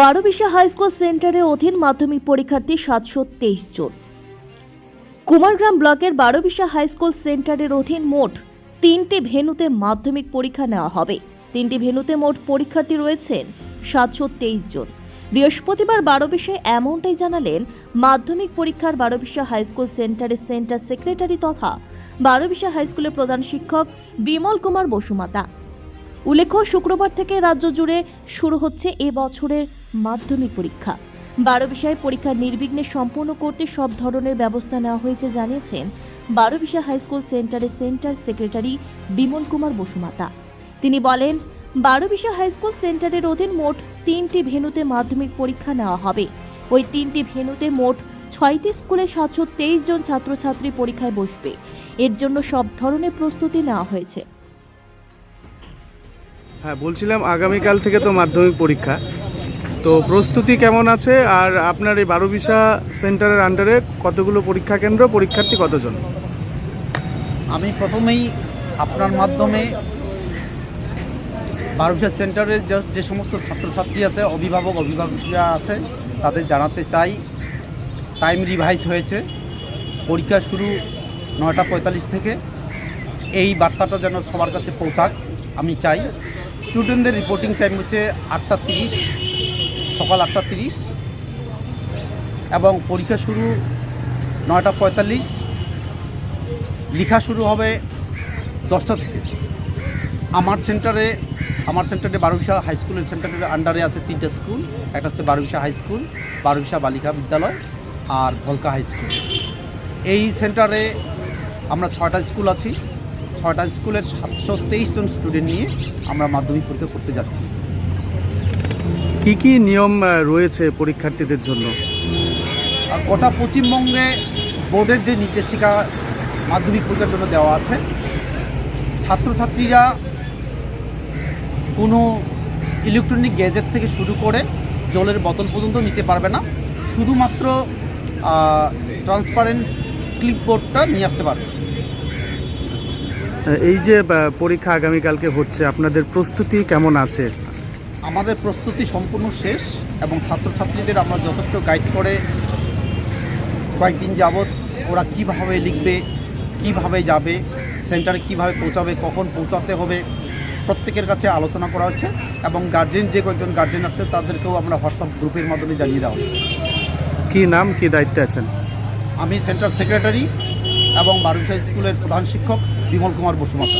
Barobisha high school সেন্টারে অধীন মাধ্যমিক পরীক্ষার্থী সাতশো তেইশ জন। কুমারগ্রাম ব্লকের বারোবিশা হাই স্কুল সেন্টারের অধীন মোট তিনটি ভেন্যুতে মাধ্যমিক পরীক্ষা নেওয়া হবে। তিনটি ভেন্যুতে মোট পরীক্ষার্থী রয়েছেন সাতশো তেইশ জন। বৃহস্পতিবার বারোবিশায় এমনটাই জানালেন মাধ্যমিক পরীক্ষার বারোবিশা হাই স্কুল সেন্টারের সেন্টার সেক্রেটারি তথা বারোবিশা হাই স্কুলের প্রধান শিক্ষক বিমল কুমার বসুমাতা। উল্লেখ্য, শুক্রবার থেকে রাজ্য জুড়ে শুরু হচ্ছে এ বছরের মাধ্যমিক পরীক্ষা। বারো বিষয়ে পরীক্ষা নির্বিঘ্নে সম্পন্ন করতে সব ধরনের ব্যবস্থা নেওয়া হয়েছে, জানিয়েছেন বারো বিষয় হাই স্কুল সেন্টারের সেন্টার সেক্রেটারি বিমল কুমার বসুমাতা। তিনি বলেন, বারো বিষয় হাই স্কুল সেন্টারের অধীন মোট তিনটি ভেন্যুতে মাধ্যমিক পরীক্ষা নেওয়া হবে। ওই তিনটি ভেন্যুতে মোট ছয়টি স্কুলে সাতশো তেইশ জন ছাত্রছাত্রী পরীক্ষায় বসবে। এর জন্য সব ধরনের প্রস্তুতি নেওয়া হয়েছে। হ্যাঁ বলছিলাম আগামীকাল থেকে তো মাধ্যমিক পরীক্ষা। তো প্রস্তুতি কেমন আছে? আর আপনার এই বারোবিশা সেন্টারের আন্ডারে কতগুলো পরীক্ষা কেন্দ্র? পরীক্ষার্থী কতজন? আমি প্রথমেই আপনার মাধ্যমে বারোশা সেন্টারের যে সমস্ত ছাত্রছাত্রী আছে, অভিভাবক, অভিভাবকরা আছে, তাদের জানাতে চাই। টাইম রিভাইজ হয়েছে। পরীক্ষা শুরু নয়টা পঁয়তাল্লিশ থেকে। এই বার্তাটা যেন সবার কাছে পৌঁছাক, আমি চাই। স্টুডেন্টদের রিপোর্টিং টাইম হচ্ছে আটটা তিরিশ, সকাল আটটা তিরিশ, এবং পরীক্ষা শুরু নয়টা পঁয়তাল্লিশ, লেখা শুরু হবে দশটা থেকে। আমার সেন্টারে আমার সেন্টারে বারুবিশা হাই স্কুলের সেন্টারের আন্ডারে আছে তিনটে স্কুল একটা হচ্ছে বারুবিশা হাই স্কুল বারুবিশা বালিকা বিদ্যালয় আর ভলকা হাই স্কুল এই সেন্টারে আমরা ছয়টা স্কুল আছি। ছয়টা স্কুলের সাতশো তেইশ জন স্টুডেন্ট নিয়ে আমরা মাধ্যমিক পরীক্ষা করতে যাচ্ছি। কি কি নিয়ম রয়েছে পরীক্ষার্থীদের জন্য? গোটা পশ্চিমবঙ্গে বোর্ডের যে নির্দেশিকা মাধ্যমিক পরীক্ষার জন্য দেওয়া আছে ছাত্রছাত্রীরা কোনো ইলেকট্রনিক গ্যাজেট থেকে শুরু করে জলের বোতল পর্যন্ত নিতে পারবে না। শুধুমাত্র ট্রান্সপারেন্ট ক্লিপবোর্ডটা নিয়ে আসতে পারবে। এই যে পরীক্ষা আগামীকালকে হচ্ছে আপনাদের প্রস্তুতি কেমন আছে? আমাদের প্রস্তুতি সম্পূর্ণ শেষ এবং ছাত্রছাত্রীদের আমরা যথেষ্ট গাইড করে কয়েকদিন যাবৎ ওরা কীভাবে লিখবে কীভাবে যাবে সেন্টারে কীভাবে পৌঁছাবে কখন পৌঁছাতে হবে প্রত্যেকের কাছে আলোচনা করা হচ্ছে এবং গার্জেন যে কয়েকজন গার্জেন আছে তাদেরকেও আমরা হোয়াটসঅ্যাপ গ্রুপের মাধ্যমে জানিয়ে দেওয়া হচ্ছে। কি নাম কি দায়িত্বে আছেন? আমি সেন্টার সেক্রেটারি এবং বারুইশা স্কুলের প্রধান শিক্ষক। বিমল কুমার বসুমাতা